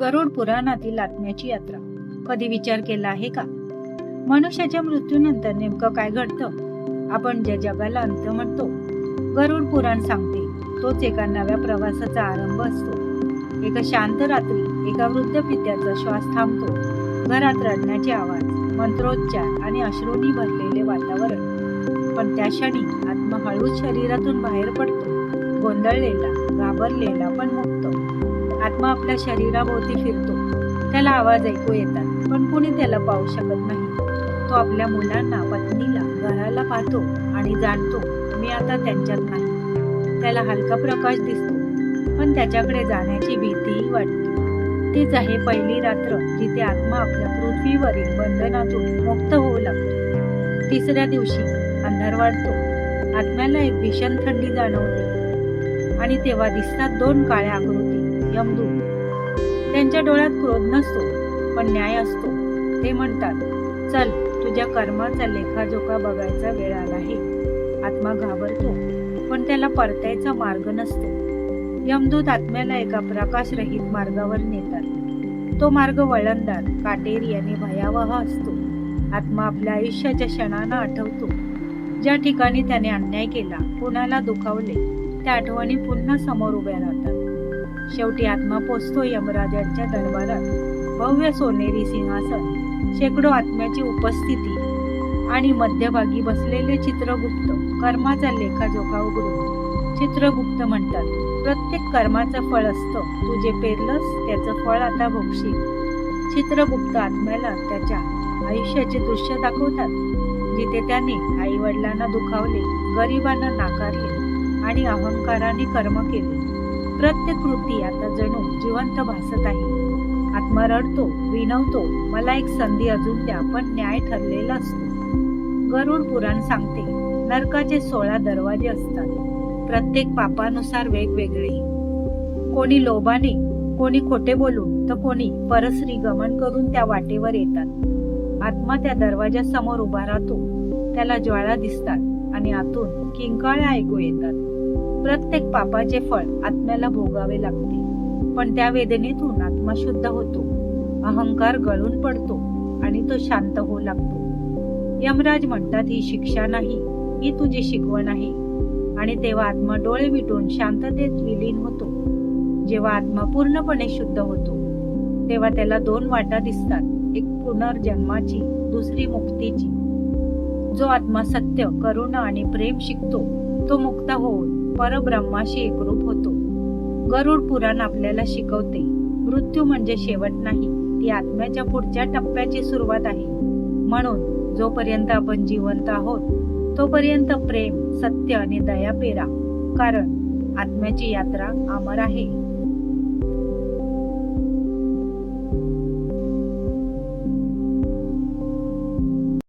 गरुड पुराणातील आत्म्याची यात्रा. कधी विचार केला आहे का? मनुष्याच्या मृत्यूनंतर नेमकं काय घडतं? आपण ज्या जगाला अंत म्हणतो गरुड पुराण सांगते तोच एका नव्या प्रवासाचा आरंभ असतो. एका शांत रात्री एका वृद्ध पित्याचा श्वास थांबतो. घरात रडण्याचे आवाज मंत्रोच्चार आणि अश्रूंनी भरलेले वातावरण. पण त्या क्षणी आत्मा हळूच शरीरातून बाहेर पडतो. गोंधळलेला घाबरलेला पण मुक्त. आत्मा आपल्या शरीराभोवती फिरतो. त्याला आवाज ऐकू येतात पण कोणी त्याला पाहू शकत नाही. तो आपल्या मुलांना पत्नीला घराला पाहतो आणि जाणतो मी आता त्यांच्यात नाही. त्याला हलका प्रकाश दिसतो पण त्याच्याकडे जाण्याची भीतीही वाटते. तीच आहे पहिली रात्र जिथे आत्मा आपल्या पृथ्वीवरील बंधनातून मुक्त होऊ लागतो. तिसऱ्या दिवशी अंधार वाढतो. आत्म्याला एक भीषण थंडी जाणवते. आणि तेव्हा दिसतात दोन काळ्या आकृती. यमदूत त्यांच्या डोळ्यात क्रोध नसतो पण न्याय असतो. ते म्हणतात चल तुझ्या कर्माचा लेखाजोखा बघायचा वेळ आला आहे. आत्मा घाबरतो पण त्याला परतायचा मार्ग नसतो. यमदूत आत्म्याला एका प्रकाशरहित मार्गावर नेतात. तो मार्ग वळणदार काटेरी आणि भयावह असतो. आत्मा आपल्या आयुष्याच्या क्षणांना आठवतो. ज्या ठिकाणी त्याने अन्याय केला कुणाला दुखावले त्या आठवणी पुन्हा समोर उभ्या राहतात. शेवटी आत्मा पोचतो यमराजांच्या दरबारात. भव्य सोनेरी सिंहासन शेकडो आत्म्याची उपस्थिती आणि मध्यभागी बसलेले चित्रगुप्त कर्माचा लेखाजोखा उघडून. चित्रगुप्त म्हणतात प्रत्येक कर्माचं फळ असतं. तू जे पेरलंस त्याचं फळ आता भोगशील. चित्रगुप्त आत्म्याला त्याच्या आयुष्याचे दृश्य दाखवतात जिथे त्याने आई वडिलांना दुखावले गरिबांना नाकारले आणि अहंकाराने कर्म केले. प्रत्येक कृती आता जणू जिवंत भासत आहे. आत्मा रडतो विनवतो मला एक संधी अजून द्या पण न्याय ठरलेला असतो. गरुड पुराण सांगते नरकाचे सोळा दरवाजे असतात. प्रत्येक पापानुसार वेगवेगळे. कोणी लोभाने कोणी खोटे बोलून तर कोणी परश्री गमन करून त्या वाटेवर येतात. आत्मा त्या दरवाजासमोर उभा राहतो त्याला ज्वाळा दिसतात आणि आतून किंकाळ्या ऐकू येतात. प्रत्येक पापाचे फळ आत्म्याला भोगावे लागते. पण त्या वेदनेतून आत्मा शुद्ध होतो. अहंकार गळून पडतो आणि तो शांत होऊ लागतो. यमराज म्हणतात ही शिक्षा नाही ही तुझी शिकवण आहे. आणि तेव्हा आत्मा डोळे मिटून शांततेत विलीन होतो. जेव्हा आत्मा पूर्णपणे शुद्ध होतो तेव्हा त्याला दोन वाटा दिसतात एक पुनर्जन्माची दुसरी मुक्तीची. जो आत्मा सत्य करुणा आणि प्रेम शिकतो तो मुक्त होऊन परब्रह्माशी एकरूप होतो. गरुड पुराण आपल्याला शिकवते मृत्यू म्हणजे शेवट नाही ती आत्म्याच्या पुढच्या टप्प्याची सुरुवात आहे. म्हणून जोपर्यंत आपण जिवंत आहोत तोपर्यंत प्रेम सत्य आणि दया पेरा कारण आत्म्याची यात्रा अमर आहे.